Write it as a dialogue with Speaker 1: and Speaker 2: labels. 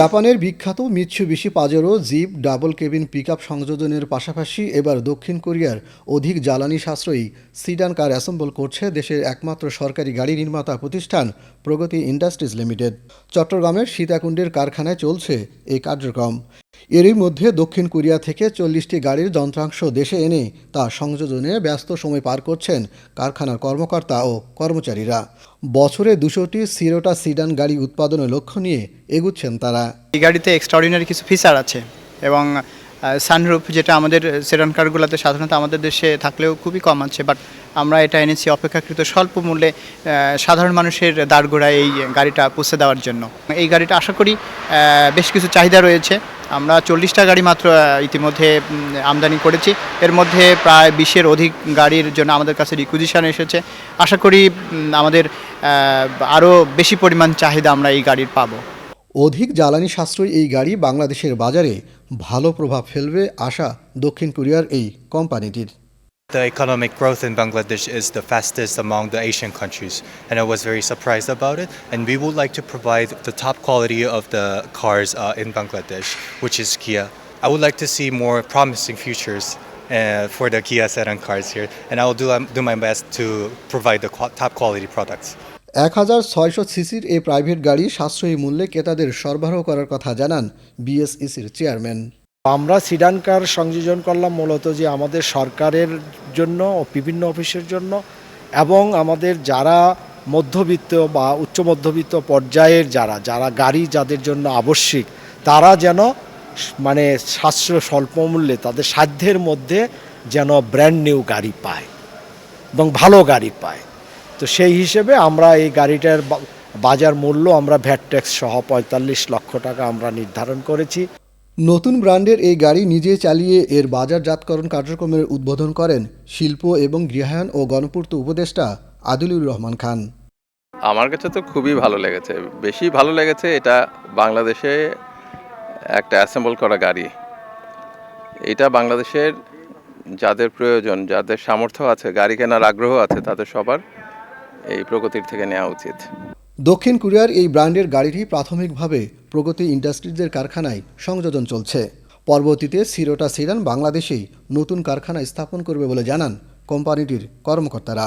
Speaker 1: জাপানের বিখ্যাত Mitsubishi Pajero jeep double cabin pickup সংযোজনের পাশাপাশি এবার দক্ষিণ কোরিয়ার অধিক জ্বালানি সাশ্রয়ী সিডান কার অ্যাসেম্বল করছে দেশের একমাত্র সরকারি গাড়ি নির্মাতা প্রতিষ্ঠান প্রগতি ইন্ডাস্ট্রিজ লিমিটেড। চট্টগ্রামের সীতাকুণ্ডের কারখানায় চলছে এই কার্যক্রম। এরই মধ্যে দক্ষিণ কোরিয়া থেকে চল্লিশটি গাড়ির যন্ত্রাংশ দেশে এনে তা সংযোজনে ব্যস্ত সময় পার করছেন কারখানার কর্মকর্তা ও কর্মচারীরা। বছরে দুশোটি সিরোটা সিডান গাড়ি উৎপাদনের লক্ষ্য নিয়ে এগুচ্ছেন তারা।
Speaker 2: এই গাড়িতে এক্সট্রাঅর্ডিনারি কিছু ফিচার আছে এবং সানরুফ যেটা আমাদের সেডান কারগুলোতে সাধারণত আমাদের দেশে থাকলেও খুবই কম আছে বাট আমরা এটা এনেছি অপেক্ষাকৃত স্বল্প মূল্যে সাধারণ মানুষের দাঁড়গোড়ায় এই গাড়িটা পৌঁছে দেওয়ার জন্য। এই গাড়িটা আশা করি বেশ কিছু চাহিদা রয়েছে। আমরা চল্লিশটা গাড়ি মাত্র ইতিমধ্যে আমদানি করেছি। এর মধ্যে প্রায় বিশের অধিক গাড়ির জন্য আমাদের কাছে রিকুইজিশন এসেছে। আশা করি আমাদের আরও বেশি পরিমাণ চাহিদা আমরা এই গাড়ির পাবো।
Speaker 1: অধিক জ্বালানি সাশ্রয়ী এই গাড়ি বাংলাদেশের বাজারে ভালো প্রভাব ফেলবে, আশা দক্ষিণ কোরিয়ার এই কোম্পানিটির।
Speaker 3: The economic growth in Bangladesh is the fastest among the Asian countries, and I was very surprised about it. And we would like to provide the top quality of the cars uh, in Bangladesh, which is Kia. I would like to see more promising futures uh, for the Kia Sedan cars here, and I will do, um, do my best to provide the qua- top quality products.
Speaker 1: এক হাজার ছয়শো সিসির এই private গাড়ি সাশ্রয়ী মূল্যে ক্রেতাদের সরবরাহ করার কথা জানান বিএসইসির চেয়ারম্যান
Speaker 4: আমরা সিডান কার সংযোজন করলাম মূলত যে আমাদের সরকারের জন্য ও বিভিন্ন অফিসের জন্য এবং আমাদের যারা মধ্যবিত্ত বা উচ্চ মধ্যবিত্ত পর্যায়ের যারা যারা গাড়ি যাদের জন্য আবশ্যিক, তারা যেন মানে সাশ্রয় স্বল্প মূল্যে তাদের সাধ্যের মধ্যে যেন ব্র্যান্ড নিউ গাড়ি পায় এবং ভালো গাড়ি পায়। তো সেই হিসেবে আমরা এই গাড়িটার বাজার মূল্য আমরা ভ্যাট ট্যাক্স সহ পঁয়তাল্লিশ লক্ষ টাকা আমরা নির্ধারণ করেছি।
Speaker 1: নতুন ব্র্যান্ডের এই গাড়ি নিজে চালিয়ে এর বাজারজাতকরণ কার্যক্রমের উদ্বোধন করেন শিল্প এবং গৃহায়ন ও গণপূর্ত উপদেষ্টা আদিলুর রহমান খান।
Speaker 5: আমার কাছে তো খুবই ভালো লেগেছে। বেশি ভালো লেগেছে এটা বাংলাদেশে একটা অ্যাসেম্বল করা গাড়ি। এটা বাংলাদেশের যাদের প্রয়োজন, যাদের সামর্থ্য আছে, গাড়ি কেনার আগ্রহ আছে, তাদের সবার এই প্রগতির থেকে নেওয়া উচিত।
Speaker 1: দক্ষিণ কোরিয়ার এই ব্র্যান্ডের গাড়িটি প্রাথমিকভাবে প্রগতি ইন্ডাস্ট্রিজের কারখানায় সংযোজন চলছে। পরবর্তীতে সিরোটা সিরান বাংলাদেশেই নতুন কারখানা স্থাপন করবে বলে জানান কোম্পানিটির কর্মকর্তারা।